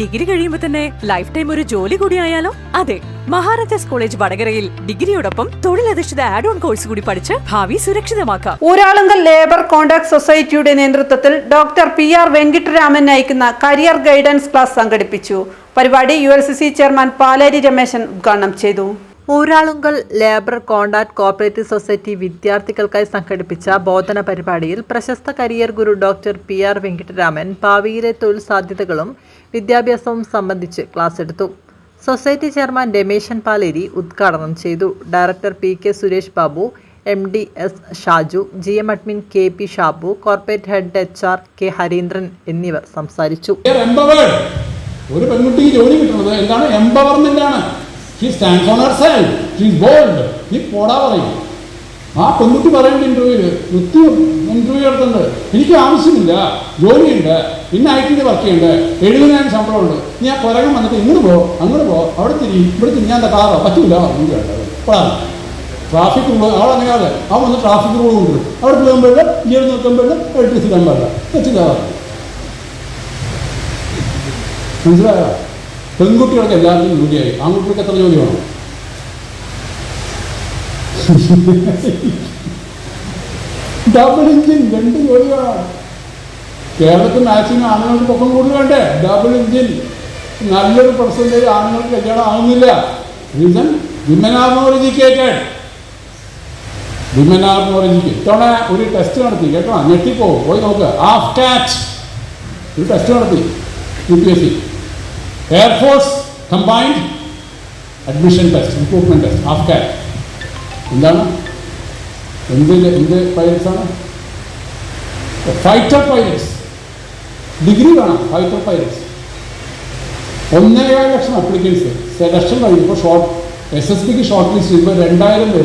Degree കഴിയുമ്പോൾ തന്നെ life time ഒരു ജോലി കൂടി ആയാലോ? അതെ മഹാരാജാസ് കോളേജ് വടകരയിൽ ഡിഗ്രിയോടൊപ്പം തൊഴിലധിഷ്ഠിത ആഡ് ഓൺ കോഴ്സ് കൂടി പഠിച്ച് ഭാവി സുരക്ഷിതമാക്കാം. ഊരാളുങ്കൽ ലേബർ കോൺട്രാക്ട് സൊസൈറ്റിയുടെ നേതൃത്വത്തിൽ ഡോക്ടർ പി ആർ വെങ്കിട്ടരാമൻ നയിക്കുന്ന കരിയർ ഗൈഡൻസ് ക്ലാസ് സംഘടിപ്പിച്ചു. പരിപാടി യു ചെയർമാൻ പാലേരി രമേശൻ ഉദ്ഘാടനം ചെയ്തു. Uralungal labour contract cooperative society വിദ്യാർത്ഥികൾക്കായി സംഘടിപ്പിച്ച ബോധന പരിപാടിയിൽ പ്രശസ്ത career guru doctor P R Venkataraman ഭാവിയിലെ തൊഴിൽ സാധ്യതകളും വിദ്യാഭ്യാസവും സംബന്ധിച്ച് ക്ലാസ് എടുത്തു. സൊസൈറ്റി ചെയർമാൻ രമേശൻ പാലേരി ഉദ്ഘാടനം ചെയ്തു. Director P K Suresh Babu M D S Shaju G M admin K P Shabu corporate head H R K Harindran എന്നിവർ സംസാരിച്ചു. ഒരു പെൺകുട്ടിക്ക് ജോലി കിട്ടുന്നത് എന്താണ്? എംപവർമെന്റ് ആണ്. She stands on her self she bold നീ പോടാ പറയും. ആ പെൺകുട്ടി പറയുന്നുണ്ട് ഇന്റർവ്യൂവിൽ ഒത്തിരി ഇന്റർവ്യൂ എടുത്തുണ്ട് എനിക്ക് ആവശ്യമില്ല. ജോലിയുണ്ട്. പിന്നെ ഐ വർക്ക് ചെയ്യുന്നുണ്ട്. എഴുപതിനായിരം ശമ്പളമുണ്ട്. നീ ആ കൊരകം വന്നിട്ട് ഇങ്ങോട്ട് പോ. അങ്ങോട്ട് പോ. അവിടെ തിരി. ഇവിടെ തിരിഞ്ഞാൽ കാറോ പറ്റില്ല എനിക്ക് ഇപ്പോഴാണ് ട്രാഫിക് റൂൾ അവൾ അതെ അവിടെ വന്ന് ട്രാഫിക് റൂൾ ഉണ്ട് അവിടെ പോകുമ്പോൾ ഇങ്ങനെ നിൽക്കുമ്പോൾ ഇലക്ട്രിസിറ്റി പാടില്ല വെച്ചില്ല മനസ്സിലായോ? പെൺകുട്ടികൾക്ക് എല്ലാവർക്കും ജോലിയായി. ആൺകുട്ടികൾക്ക് എത്ര ജോലി വേണം? ഡബിൾ എഞ്ചിൻ രണ്ട് ജോലി വേണം കേരളത്തിൽ മാക്സിമം ആണുങ്ങൾക്ക് പൊക്കം കൂടുതൽ വേണ്ടേ ഡബിൾ എഞ്ചിൻ നല്ലൊരു പെർസെന്റേജ് ആണുങ്ങൾക്ക് കല്യാണം ആവുന്നില്ല. Reason women are more educated women are more ഇത്തവണ ഒരു ടെസ്റ്റ് നടത്തി. കേട്ടോ? ഞെട്ടിപ്പോ പോയി നോക്ക്. ഹാഫ് ടാച്ച് ഒരു ടെസ്റ്റ് നടത്തി. U P S C air force combined admission test recruitment test AFCAT എന്താണ് എന്ത് എന്ത് പൈലറ്റ്സ് ആണ് ഫൈറ്റർ പൈലറ്റ്സ് ഡിഗ്രി വേണം ഫൈറ്റർ പൈലറ്റ്സ് ഒന്നേകാൽ ലക്ഷം അപ്ലിക്കൻസ് സെലക്ഷൻ കഴിഞ്ഞപ്പോൾ short S S pick short list ചെയ്യുമ്പോൾ രണ്ടായിരം പേര്